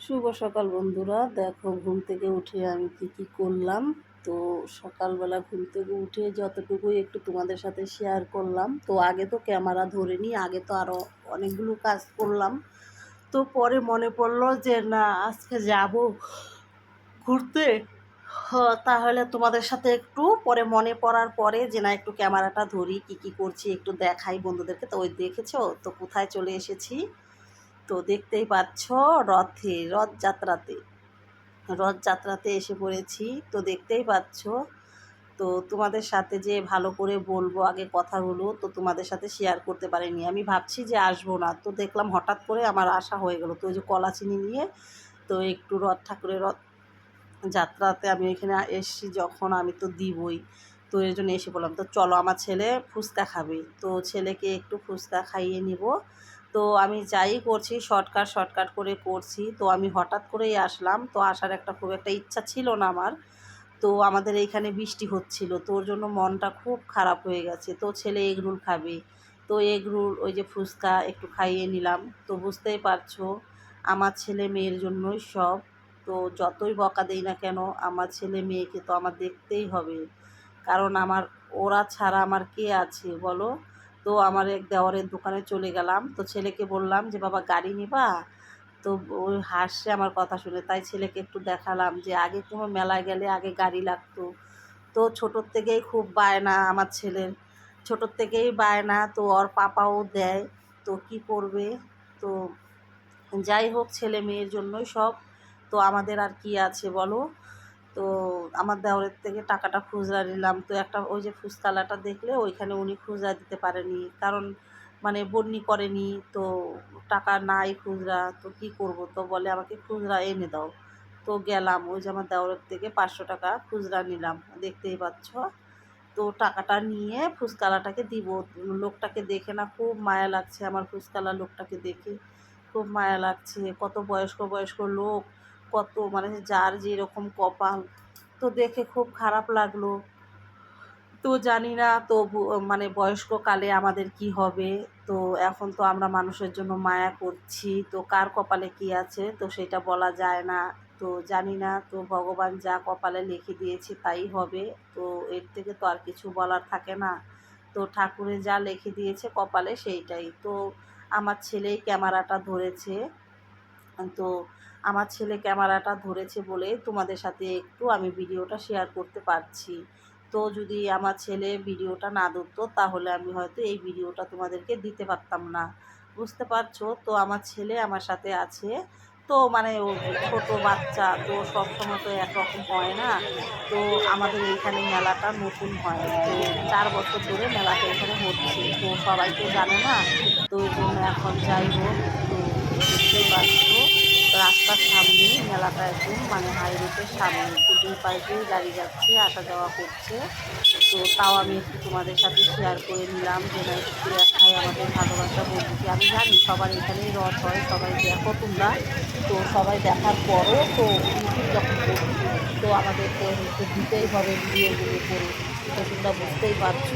শুভ সকাল বন্ধুরা। দেখো, ঘুম থেকে উঠে আমি কি কি করলাম। তো সকালবেলা ঘুম থেকে উঠে যতটুকুই একটু তোমাদের সাথে শেয়ার করলাম। তো আগে তো ক্যামেরা ধরিনি আগে তো আরও অনেকগুলো কাজ করলাম। তো পরে মনে পড়ল যে, না, আজকে যাব ঘুরতে। তাহলে তোমাদের সাথে একটু পরে মনে পড়ার পরে যে, না, একটু ক্যামেরাটা ধরি, কি কি করছি, একটু দেখাই বন্ধুদেরকে। তো ওই দেখেছ, তো কোথায় চলে এসেছি? তো দেখতেই পাচ্ছ রথে রথযাত্রাতে রথযাত্রাতে এসে পড়েছি, তো দেখতেই পাচ্ছ। তো তোমাদের সাথে যে ভালো করে বলব আগে কথাগুলো, তো তোমাদের সাথে শেয়ার করতে পারিনি। আমি ভাবছি যে আসব না, তো দেখলাম হঠাৎ করে আমার আশা হয়ে গেলো। তো ওই যে কলা চিনি নিয়ে, তো একটু রথ, ঠাকুরের রথ যাত্রাতে আমি এখানে এসছি, যখন আমি তো দিবই। তো এর জন্য এসে বললাম, তো চলো, আমার ছেলে ফুচকা খাবে। তো ছেলেকে একটু ফুচকা খাইয়ে নিব। তো আমি যাই করছি শর্টকাট শর্টকাট করে করছি। তো আমি হঠাৎ করেই আসলাম। তো আসার একটা খুব একটা ইচ্ছা ছিল না আমার। তো আমাদের এইখানে বৃষ্টি হচ্ছিল। তো ওর জন্য মনটা খুব খারাপ হয়ে গেছে। তো ছেলে এগরুল খাবে। তো এগরুল ওই যে ফুচকা একটু খাইয়ে নিলাম। তো বুঝতেই পারছ, আমার ছেলে মেয়ের জন্যই সব। তো যতই বকা দেই না কেন, আমার ছেলে মেয়েকে তো আমার দেখতেই হবে। কারণ আমার, ওরা ছাড়া আমার কে আছে বলো? তো আমার এক দেওয়ারের দোকানে চলে গেলাম। তো ছেলেকে বললাম যে, বাবা, গাড়ি নিবা? তো ওই হাসছে আমার কথা শুনে। তাই ছেলেকে একটু দেখালাম যে, আগে কোনো মেলায় গেলে আগে গাড়ি লাগতো। তো ছোটোর থেকেই খুব বায়না আমার ছেলের। ছোটোর থেকেই বায়না, তো ওর পাপাও দেয়। তো কি করবে? তো যাই হোক, ছেলে মেয়ের জন্যই সব। তো আমাদের আর কি আছে বলো? তো আমার দেওরের থেকে টাকাটা খুচরা নিলাম। তো একটা ওই যে ফুচকালাটা দেখলে ওইখানে উনি খুচরা দিতে পারেনি। কারণ মানে বন্যি করেনি, তো টাকা নাই খুচরা, তো কি করব? তো বলে, আমাকে খুচরা এনে দাও। তো গেলাম, ওই যে আমার দেওরের থেকে পাঁচশো টাকা খুচরা নিলাম। দেখতেই পাচ্ছ? তো টাকাটা নিয়ে ফুচকালাটাকে দিব। লোকটাকে দেখে না খুব মায়া লাগছে, আমার ফুচকালা লোকটাকে দেখে। খুব মায়া লাগছে, কত বয়স্ক বয়স্ক লোক। কত মানে যার যেরকম কপাল। তো দেখে খুব খারাপ লাগল। তো জানি না তো মানে বয়স্ককালে আমাদের কি হবে। তো এখন তো আমরা মানুষের জন্য মায়া করছি। তো কার কপালে কি আছে, তো সেটা বলা যায় না। তো জানি না, তো ভগবান যা কপালে লিখে দিয়েছে তাই হবে। তো এর থেকে তো আর কিছু বলার থাকে না। তো ঠাকুরে যা লিখে দিয়েছে কপালে সেইটাই। তো আমার ছেলেই ক্যামেরাটা ধরেছে। তো আমার ছেলে ক্যামেরাটা ধরেছে বলে তোমাদের সাথে একটু আমি ভিডিওটা শেয়ার করতে পারছি। তো যদি আমার ছেলে ভিডিওটা না ধরতো তাহলে আমি হয়তো এই ভিডিওটা তোমাদেরকে দিতে পারতাম না। বুঝতে পারছ? তো আমার ছেলে আমার সাথে আছে। তো মানে ও ছোট বাচ্চা, তো সবসময় তো একরকম হয় না। তো আমাদের এইখানে মেলাটা নতুন হয়। তো চার বছর ধরে মেলাটা এখানে হচ্ছে। তো সবাই তো জানে না। তো এখন যাই হোক। দেখতেই পাচ্ছ। রাস্তার সামনে মেলাটা একদম মানে হাই রোডের সামনে। তো দুই পাশ দিয়ে গাড়ি যাচ্ছে, আসা যাওয়া করছে। তো তাও আমি একটু তোমাদের সাথে শেয়ার করে নিলাম যে না একটু দেখাই আমাদের ভালোবাসা বন্ধুকে আমি জানি সবার এখানেই রথ হয়, সবাই দেখো তোমরা। তো সবাই দেখার পরও তো যখন তো আমাদের তো দিতেই হবে ভিডিওগুলো করে। তো তোমরা বুঝতেই পারছ।